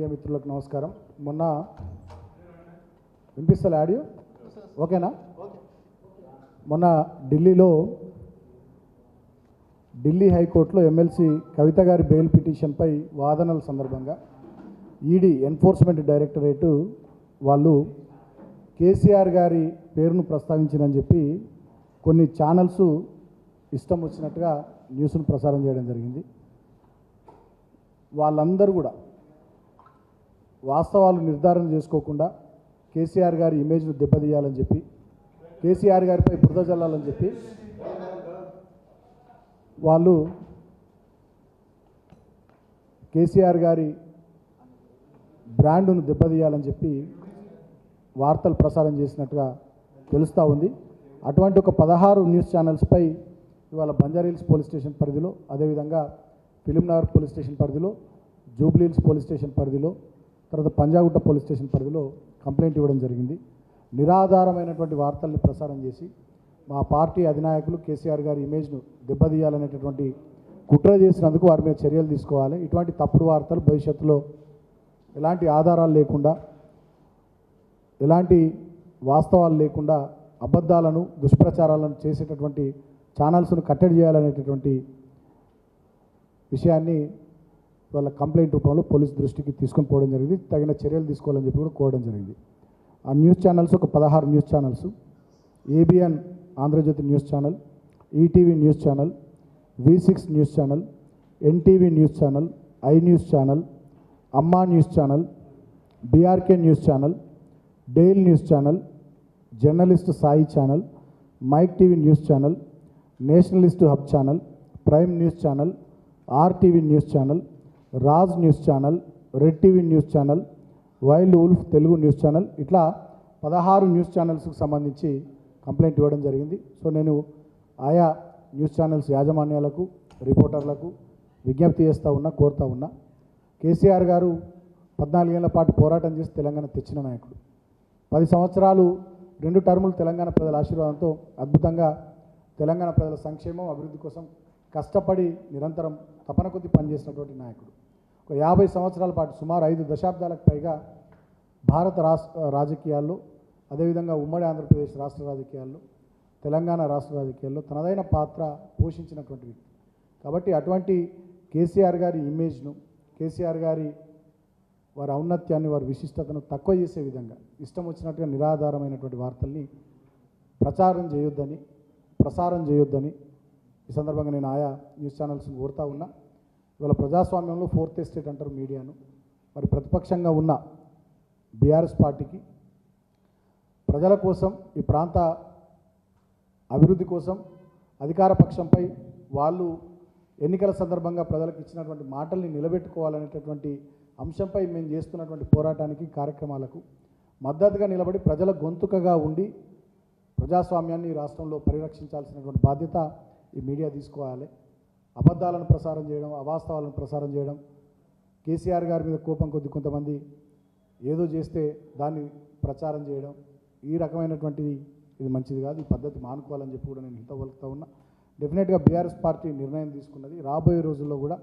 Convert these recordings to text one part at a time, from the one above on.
Media మిత్రులకు నమస్కారం. మొన్న వినిపిస్తలే ఆడియో? ఓకేనా? మొన్న ఢిల్లీలో ఢిల్లీ హైకోర్టులో ఎమ్మెల్సీ కవిత గారి బెయిల్ పిటిషన్పై వాదనల సందర్భంగా ఈడీ ఎన్ఫోర్స్మెంట్ డైరెక్టరేటు వాళ్ళు కేసీఆర్ గారి పేరును ప్రస్తావించినని చెప్పి కొన్ని ఛానల్స్ ఇష్టం వచ్చినట్టుగా న్యూస్ను ప్రసారం చేయడం జరిగింది. వాళ్ళందరూ కూడా వాస్తవాలు నిర్ధారణ చేసుకోకుండా కేసీఆర్ గారి ఇమేజ్ను దెబ్బతీయాలని చెప్పి కేసీఆర్ గారిపై బురద జల్లాలని చెప్పి వాళ్ళు కేసీఆర్ గారి బ్రాండును దెబ్బతీయాలని చెప్పి వార్తలు ప్రసారం చేసినట్టుగా తెలుస్తూ ఉంది. అటువంటి ఒక పదహారు న్యూస్ ఛానల్స్పై ఇవాళ బంజారీల్స్ పోలీస్ స్టేషన్ పరిధిలో అదేవిధంగా ఫిలింనగర్ పోలీస్ స్టేషన్ పరిధిలో జూబ్లీహిల్స్ పోలీస్ స్టేషన్ పరిధిలో తర్వాత పంజాగుట్ట పోలీస్ స్టేషన్ పరిధిలో కంప్లైంట్ ఇవ్వడం జరిగింది. నిరాధారమైనటువంటి వార్తల్ని ప్రసారం చేసి మా పార్టీ అధినాయకులు కేసీఆర్ గారి ఇమేజ్ను దెబ్బతీయాలనేటటువంటి కుట్ర చేసినందుకు వారి మీద చర్యలు తీసుకోవాలి. ఇటువంటి తప్పుడు వార్తలు భవిష్యత్తులో ఎలాంటి ఆధారాలు లేకుండా ఎలాంటి వాస్తవాలు లేకుండా అబద్ధాలను దుష్ప్రచారాలను చేసేటటువంటి ఛానల్స్ను కట్టడి చేయాలనేటటువంటి విషయాన్ని వాళ్ళ కంప్లైంట్ రూపంలో పోలీస్ దృష్టికి తీసుకొని పోవడం జరిగింది తగిన చర్యలు తీసుకోవాలని చెప్పి కూడా కోరడం జరిగింది ఆ న్యూస్ ఛానల్స్ ఒక పదహారు news channels ABN Andhrajyothy news channel ETV news channel V six news channel NTV news channel I news channel Amma news channel BRK news channel dial news channel journalist Sai channel mic TV news channel nationalist hub channel prime news channel RTV news channel Raj news channel red TV news channel wild wolf Telugu news channel ఇట్లా పదహారు news ఛానల్స్కి సంబంధించి complaint ఇవ్వడం జరిగింది. So నేను ఆయా news channels యాజమాన్యాలకు రిపోర్టర్లకు విజ్ఞప్తి చేస్తూ ఉన్నా కోరుతా ఉన్నా కేసీఆర్ గారు పద్నాలుగేళ్ళ పాటు పోరాటం చేసి తెలంగాణ తెచ్చిన నాయకుడు. పది సంవత్సరాలు రెండు టర్ములు తెలంగాణ ప్రజల ఆశీర్వాదంతో అద్భుతంగా తెలంగాణ ప్రజల సంక్షేమం అభివృద్ధి కోసం కష్టపడి నిరంతరం తపన కొద్ది పనిచేసినటువంటి నాయకుడు. ఒక యాభై సంవత్సరాల పాటు సుమారు ఐదు దశాబ్దాలకు పైగా భారత రాష్ట్ర రాజకీయాల్లో అదేవిధంగా ఉమ్మడి ఆంధ్రప్రదేశ్ రాష్ట్ర రాజకీయాల్లో తెలంగాణ రాష్ట్ర రాజకీయాల్లో తనదైన పాత్ర పోషించినటువంటి వ్యక్తి. కాబట్టి అటువంటి కేసీఆర్ గారి ఇమేజ్ను కేసీఆర్ గారి వారి ఔన్నత్యాన్ని వారి విశిష్టతను తక్కువ చేసే విధంగా ఇష్టం వచ్చినట్టుగా నిరాధారమైనటువంటి వార్తల్ని ప్రచారం చేయొద్దని ప్రసారం చేయొద్దని ఈ సందర్భంగా నేను ఆయా న్యూస్ ఛానల్స్ని కోరుతా ఉన్నా. ఇవాళ ప్రజాస్వామ్యంలో ఫోర్త్ ఎస్టేట్ అంటారు మీడియాను. మరి ప్రతిపక్షంగా ఉన్న బీఆర్ఎస్ పార్టీకి ప్రజల కోసం ఈ ప్రాంత అభివృద్ధి కోసం అధికార పక్షంపై వాళ్ళు ఎన్నికల సందర్భంగా ప్రజలకు ఇచ్చినటువంటి మాటల్ని నిలబెట్టుకోవాలనేటటువంటి అంశంపై మేము చేస్తున్నటువంటి పోరాటానికి కార్యక్రమాలకు మద్దతుగా నిలబడి ప్రజల గొంతుకగా ఉండి ప్రజాస్వామ్యాన్ని రాష్ట్రంలో పరిరక్షించాల్సినటువంటి బాధ్యత ఈ మీడియా తీసుకోవాలి. అబద్ధాలను ప్రసారం చేయడం అవాస్తవాలను ప్రసారం చేయడం కేసీఆర్ గారి మీద కోపం కొద్ది కొంతమంది ఏదో చేస్తే దాన్ని ప్రచారం చేయడం ఈ రకమైనటువంటిది ఇది మంచిది కాదు ఈ పద్ధతి మానుకోవాలని చెప్పి కూడా నేను హిత పలుకుతా ఉన్నా. డెఫినెట్గా బీఆర్ఎస్ పార్టీ నిర్ణయం తీసుకున్నది. రాబోయే రోజుల్లో కూడా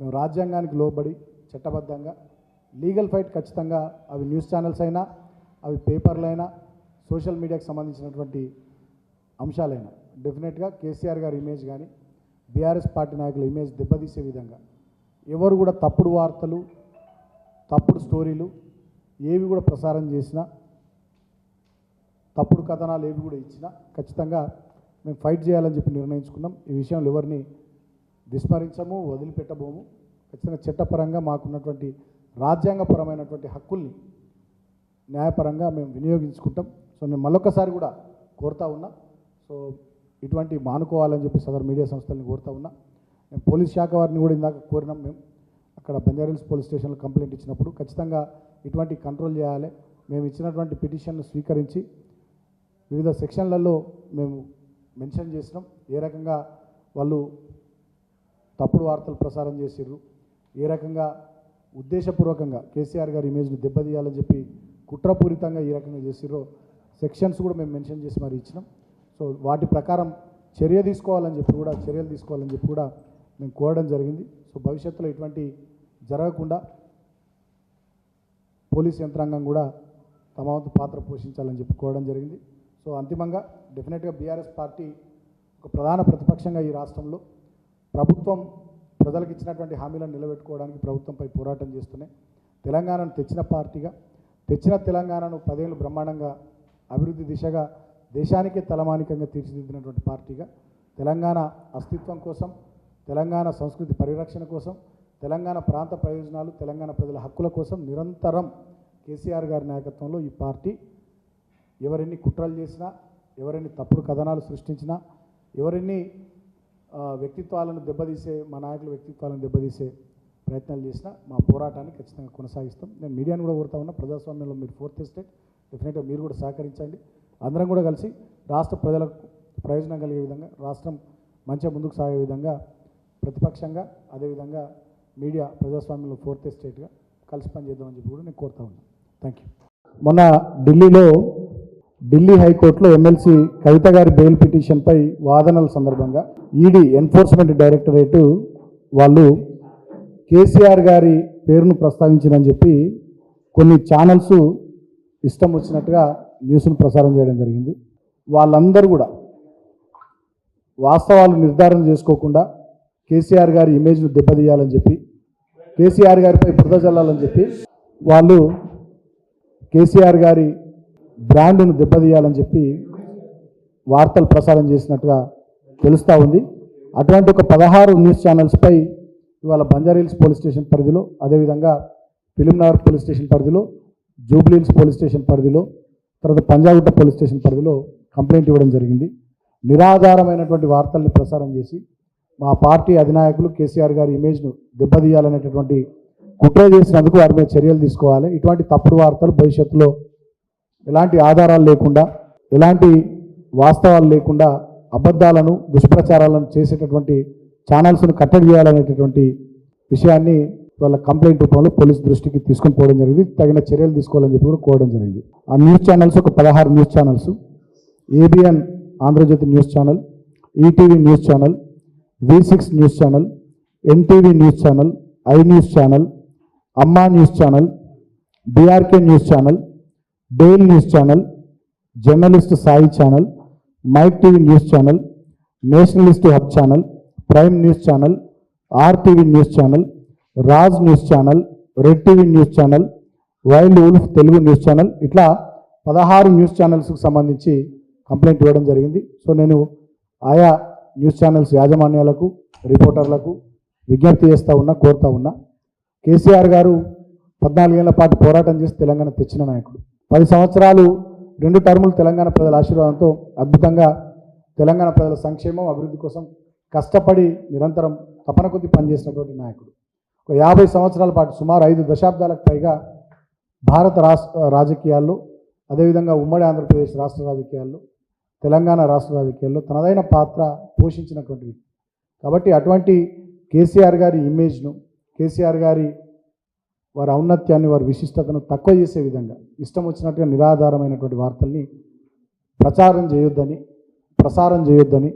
మేము రాజ్యాంగానికి లోబడి చట్టబద్ధంగా లీగల్ ఫైట్ ఖచ్చితంగా అవి న్యూస్ ఛానల్స్ అయినా అవి పేపర్లైనా సోషల్ మీడియాకి సంబంధించినటువంటి అంశాలైనా. డెఫినెట్గా కేసీఆర్ గారి ఇమేజ్ కానీ బీఆర్ఎస్ పార్టీ నాయకుల ఇమేజ్ దెబ్బతీసే విధంగా. ఎవరు కూడా తప్పుడు వార్తలు తప్పుడు స్టోరీలు ఏవి కూడా ప్రసారం చేసినా తప్పుడు కథనాలు ఏవి కూడా ఇచ్చినా ఖచ్చితంగా మేము ఫైట్ చేయాలని చెప్పి నిర్ణయించుకున్నాం. ఈ విషయంలో ఎవరిని విస్మరించము వదిలిపెట్టబోము. ఖచ్చితంగా చట్టపరంగా మాకున్నటువంటి రాజ్యాంగపరమైనటువంటి హక్కుల్ని న్యాయపరంగా మేము వినియోగించుకుంటాం. సో నేను మళ్ళొకసారి కూడా కోరుతా ఉన్నా. సో ఇటువంటి మానుకోవాలని చెప్పి సదరు మీడియా సంస్థల్ని కోరుతా ఉన్నా. మేము పోలీస్ శాఖ వారిని కూడా ఇందాక కోరినాం మేము. అక్కడ బంజారీల్స్ పోలీస్ స్టేషన్లో కంప్లైంట్ ఇచ్చినప్పుడు ఖచ్చితంగా ఇటువంటి కంట్రోల్ చేయాలి. మేము ఇచ్చినటువంటి పిటిషన్ను స్వీకరించి వివిధ సెక్షన్లలో మేము మెన్షన్ చేసినాం. ఏ రకంగా వాళ్ళు తప్పుడు వార్తలు ప్రసారం చేసిర్రు ఏ రకంగా ఉద్దేశపూర్వకంగా కేసీఆర్ గారి ఇమేజ్ని దెబ్బతీయాలని చెప్పి కుట్రపూరితంగా ఈ రకంగా చేసిర్రో సెక్షన్స్ కూడా మేము మెన్షన్ చేసి మరి ఇచ్చినాం. సో వాటి ప్రకారం చర్య తీసుకోవాలని చెప్పి కూడా చర్యలు తీసుకోవాలని చెప్పి కూడా మేము కోరడం జరిగింది. సో భవిష్యత్తులో ఇటువంటి జరగకుండా పోలీస్ యంత్రాంగం కూడా తమ వంతు పాత్ర పోషించాలని చెప్పి కోరడం జరిగింది. సో అంతిమంగా డెఫినెట్గా బీఆర్ఎస్ పార్టీ ఒక ప్రధాన ప్రతిపక్షంగా ఈ రాష్ట్రంలో ప్రభుత్వం ప్రజలకు ఇచ్చినటువంటి హామీలను నిలబెట్టుకోవడానికి ప్రభుత్వంపై పోరాటం చేస్తున్నాయి. తెలంగాణను తెచ్చిన పార్టీగా తెచ్చిన తెలంగాణను పదేళ్ళు బ్రహ్మాండంగా అభివృద్ధి దిశగా దేశానికే తలమానికంగా తీర్చిదిద్దినటువంటి పార్టీగా తెలంగాణ అస్తిత్వం కోసం తెలంగాణ సంస్కృతి పరిరక్షణ కోసం తెలంగాణ ప్రాంత ప్రయోజనాలు తెలంగాణ ప్రజల హక్కుల కోసం నిరంతరం కేసీఆర్ గారి నాయకత్వంలో ఈ పార్టీ ఎవరిని కుట్రలు చేసినా ఎవరిని తప్పుడు కథనాలు సృష్టించినా ఎవరిని వ్యక్తిత్వాలను దెబ్బతీసే మా నాయకుల వ్యక్తిత్వాలను దెబ్బతీసే ప్రయత్నాలు చేసినా మా పోరాటాన్ని ఖచ్చితంగా కొనసాగిస్తాం. నేను మీడియాను కూడా కోరుతా ఉన్నా ప్రజాస్వామ్యంలో మీరు ఫోర్త్ ఎస్టేట్ డెఫినెట్గా మీరు కూడా సహకరించండి. అందరం కూడా కలిసి రాష్ట్ర ప్రజలకు ప్రయోజనం కలిగే విధంగా రాష్ట్రం మంచిగా ముందుకు సాగే విధంగా ప్రతిపక్షంగా అదేవిధంగా మీడియా ప్రజాస్వామ్యంలో ఫోర్త్ స్టేట్గా కలిసి పనిచేద్దామని చెప్పి కూడా నేను కోరుతా ఉన్నాను. థ్యాంక్ యూ మొన్న ఢిల్లీలో ఢిల్లీ హైకోర్టులో ఎమ్మెల్సీ కవిత గారి బెయిల్ పిటిషన్పై వాదనల సందర్భంగా ఈడీ ఎన్ఫోర్స్మెంట్ డైరెక్టరేట్ వాళ్ళు కేసీఆర్ గారి పేరును ప్రస్తావించిందని చెప్పి కొన్ని ఛానల్స్ ఇష్టం వచ్చినట్టుగా న్యూస్ను ప్రసారం చేయడం జరిగింది. వాళ్ళందరూ కూడా వాస్తవాలు నిర్ధారణ చేసుకోకుండా కేసీఆర్ గారి ఇమేజ్ను దెబ్బతీయాలని చెప్పి కేసీఆర్ గారిపై బురద చల్లాలని చెప్పి వాళ్ళు కేసీఆర్ గారి బ్రాండ్ను దెబ్బతీయాలని చెప్పి వార్తలు ప్రసారం చేసినట్టుగా తెలుస్తూ ఉంది. అటువంటి ఒక పదహారు న్యూస్ ఛానల్స్పై ఇవాళ బంజారీల్స్ పోలీస్ స్టేషన్ పరిధిలో అదేవిధంగా ఫిలింనగర్ పోలీస్ స్టేషన్ పరిధిలో జూబ్లీహిల్స్ పోలీస్ స్టేషన్ పరిధిలో తర్వాత పంజాగుట్ట పోలీస్ స్టేషన్ పరిధిలో కంప్లైంట్ ఇవ్వడం జరిగింది. నిరాధారమైనటువంటి వార్తల్ని ప్రసారం చేసి మా పార్టీ అధినాయకులు కేసీఆర్ గారి ఇమేజ్ను దెబ్బతీయాలనేటటువంటి కుట్ర చేసినందుకు వారి మీద చర్యలు తీసుకోవాలి. ఇటువంటి తప్పుడు వార్తలు భవిష్యత్తులో ఎలాంటి ఆధారాలు లేకుండా ఎలాంటి వాస్తవాలు లేకుండా అబద్ధాలను దుష్ప్రచారాలను చేసేటటువంటి ఛానల్స్ను కట్టడి చేయాలనేటటువంటి విషయాన్ని వాళ్ళ కంప్లైంట్ రూపంలో పోలీస్ దృష్టికి తీసుకొని పోవడం జరిగింది తగిన చర్యలు తీసుకోవాలని చెప్పి కూడా కోరడం జరిగింది ఆ న్యూస్ ఛానల్స్ ఒక పదహారు news channels ABN Andhrajyothy news channel ETV news channel V six news channel NTV news channel I news channel Amma news channel BRK news channel dial news channel journalist Sai channel mic TV news channel nationalist hub channel prime news channel RTV news channel Raj news channel red TV news channel wild wolf Telugu news channel ఇట్లా పదహారు news ఛానల్స్కి సంబంధించి complaint ఇవ్వడం జరిగింది. So నేను ఆయా news channels యాజమాన్యాలకు రిపోర్టర్లకు విజ్ఞప్తి చేస్తూ ఉన్నా కోరుతా ఉన్నా కేసీఆర్ గారు పద్నాలుగేళ్ళ పాటు పోరాటం చేసి తెలంగాణ తెచ్చిన నాయకుడు. పది సంవత్సరాలు రెండు టర్ములు తెలంగాణ ప్రజల ఆశీర్వాదంతో అద్భుతంగా తెలంగాణ ప్రజల సంక్షేమం అభివృద్ధి కోసం కష్టపడి నిరంతరం తపన కొద్ది పనిచేసినటువంటి నాయకుడు. ఒక యాభై సంవత్సరాల పాటు సుమారు ఐదు దశాబ్దాలకు పైగా భారత రాష్ట్ర రాజకీయాల్లో అదేవిధంగా ఉమ్మడి ఆంధ్రప్రదేశ్ రాష్ట్ర రాజకీయాల్లో తెలంగాణ రాష్ట్ర రాజకీయాల్లో తనదైన పాత్ర పోషించినటువంటి వ్యక్తి. కాబట్టి అటువంటి కేసీఆర్ గారి ఇమేజ్ను కేసీఆర్ గారి వారి ఔన్నత్యాన్ని వారి విశిష్టతను తక్కువ చేసే విధంగా ఇష్టం వచ్చినట్టుగా నిరాధారమైనటువంటి వార్తల్ని ప్రచారం చేయొద్దని ప్రసారం చేయొద్దని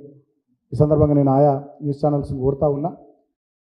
ఈ సందర్భంగా నేను ఆయా న్యూస్ ఛానల్స్ని కోరుతా ఉన్నా.